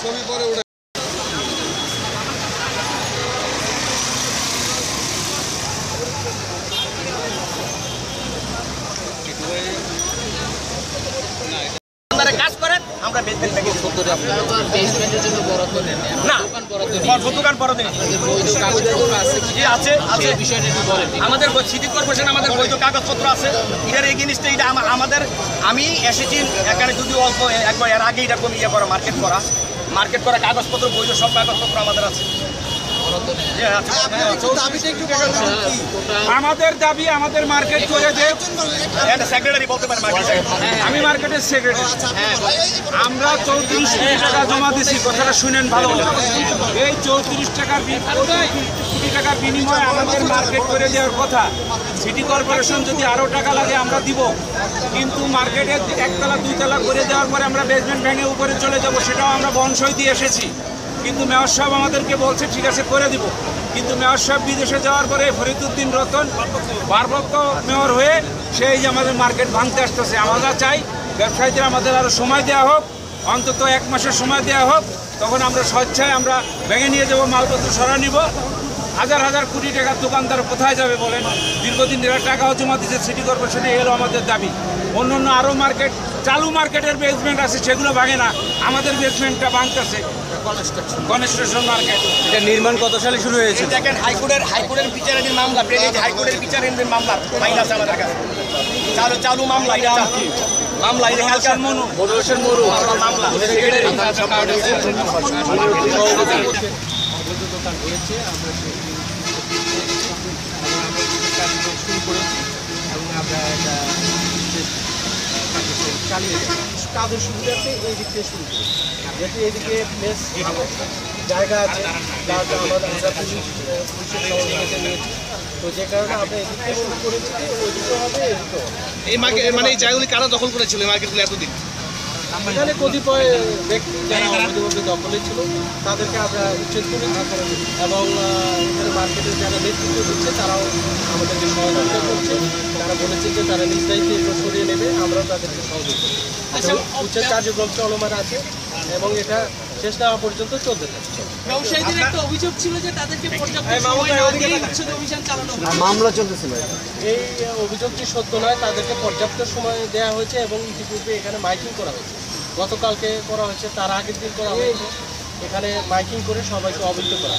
ছবি পরে উঠে কাজ করেন আমরা বেসমেন্ট প্যাকেজ করতে না পরে দিন আছে? আছে। আমাদের সিটি কর্পোরেশন, আমাদের বৈধ কাগজপত্র আছে। এটার এগেনিস্টে এটা আমা- আমাদের আমি এসেছি এখানে যদি অল্প, একবার এর আগে এটা ইয়ে করা মার্কেট করা। মার্কেট করা কাগজপত্র বৈধ সব কাগজপত্র আমাদের আছে। আমাদের দাবি আমাদের মার্কেট মার্কেট আমি মার্কেটের সেক্রেটারি আমরা চৌত্রিশ কোটি টাকা জমা দিছি কথাটা শুনেন ভালো এই চৌত্রিশ টাকার বি- কোটি টাকার বিনিময়ে আমাদের মার্কেট করে দেওয়ার কথা। সিটি কর্পোরেশন যদি আরও টাকা লাগে আমরা দিব। কিন্তু মার্কেটে একতলা দুইতলা করে দেওয়ার পরে আমরা বেসমেন্ট ভেঙে উপরে চলে যাব সেটাও আমরা বনসই দিয়ে এসেছি। কিন্তু মেয়র সাহেব আমাদেরকে বলছে, ঠিক আছে, করে দিব। কিন্তু মেয়র সাহেব বিদেশে যাওয়ার পরে ফরিদুদ্দিন রতন ভারপ্রাপ্ত মেয়র হয়ে সেই যে আমাদের মার্কেট ভাঙতে আসতেছে। আমরা চাই ব্যবসায়ীদের আমাদের আরও সময় দেওয়া হোক, অন্তত এক মাসের সময় দেওয়া হোক। তখন আমরা স্বচ্ছায় আমরা ভেঙে নিয়ে যাব, মালপত্র সরা নিব। হাজার হাজার কোটি টাকার দোকানদার কোথায় যাবে বলেন? দীর্ঘদিন এরা টাকাও জমা দিচ্ছে সিটি কর্পোরেশনে এলো আমাদের দাবি। অন্য অন্য আরও মার্কেট, চালু মার্কেটের বেসমেন্ট আছে, সেগুলো ভাঙে না। আমাদের বেসমেন্টটা ভাঙতেছে। গণেশ মার্কেট। এটা নির্মাণ কত সালে শুরু হয়েছে? দেখেন হাইকোর্টের হাইকোর্টের বিচারাধীন মামলা হাইকোর্টের বিচারাধীন মামলা মাইনাস আমাদের কাছে। চালু চালু মামলা এটা। মামলা এটা কালকার মনু। মনোহর মরু মামলা শুরু চালিয়ে কাজের সুবিধাতে এই দিক থেকে শুরু করি। যেহেতু এদিকে প্লেস জায়গা আছে যার আমাদের আমরা পুলিশের সহযোগিতা নিয়েছি। তো যে কারণে আমরা এদিক থেকে শুরু করেছি ওই হবে এদিকে হবে। এই মার্কেট মানে এই জায়গাগুলি কারা দখল করেছিল এই মার্কেটগুলো এতদিন? এখানে কতিপয় ব্যক্তি যারা অবৈধভাবে দখলে ছিল তাদেরকে আমরা উচ্ছেদ করেছি এবং এখানে মার্কেটের যারা নেতৃত্ব দিচ্ছে তারাও আমাদেরকে সহযোগিতা করছে। তারা বলেছে যে তারা নিজ দায়িত্বে এগুলো সরিয়ে নেবে আমরাও তাদেরকে সহযোগিতা করছি তো উচ্ছেদ কার্যক্রম চলমান আছে এবং এটা শেষ না হওয়া পর্যন্ত চলতে থাকছে। ব্যবসায়ীদের একটা অভিযোগ ছিল যে তাদেরকে পর্যাপ্ত সময় না দিয়ে উচ্ছেদ অভিযান চালানো মামলা চলতেছিল। এই অভিযোগটি সত্য নয় তাদেরকে পর্যাপ্ত সময় দেওয়া হয়েছে এবং ইতিপূর্বে এখানে মাইকিং করা হয়েছে। গতকালকে করা হয়েছে তার আগের দিন করা হয়েছে। এখানে মাইকিং করে সবাইকে অবহিত করা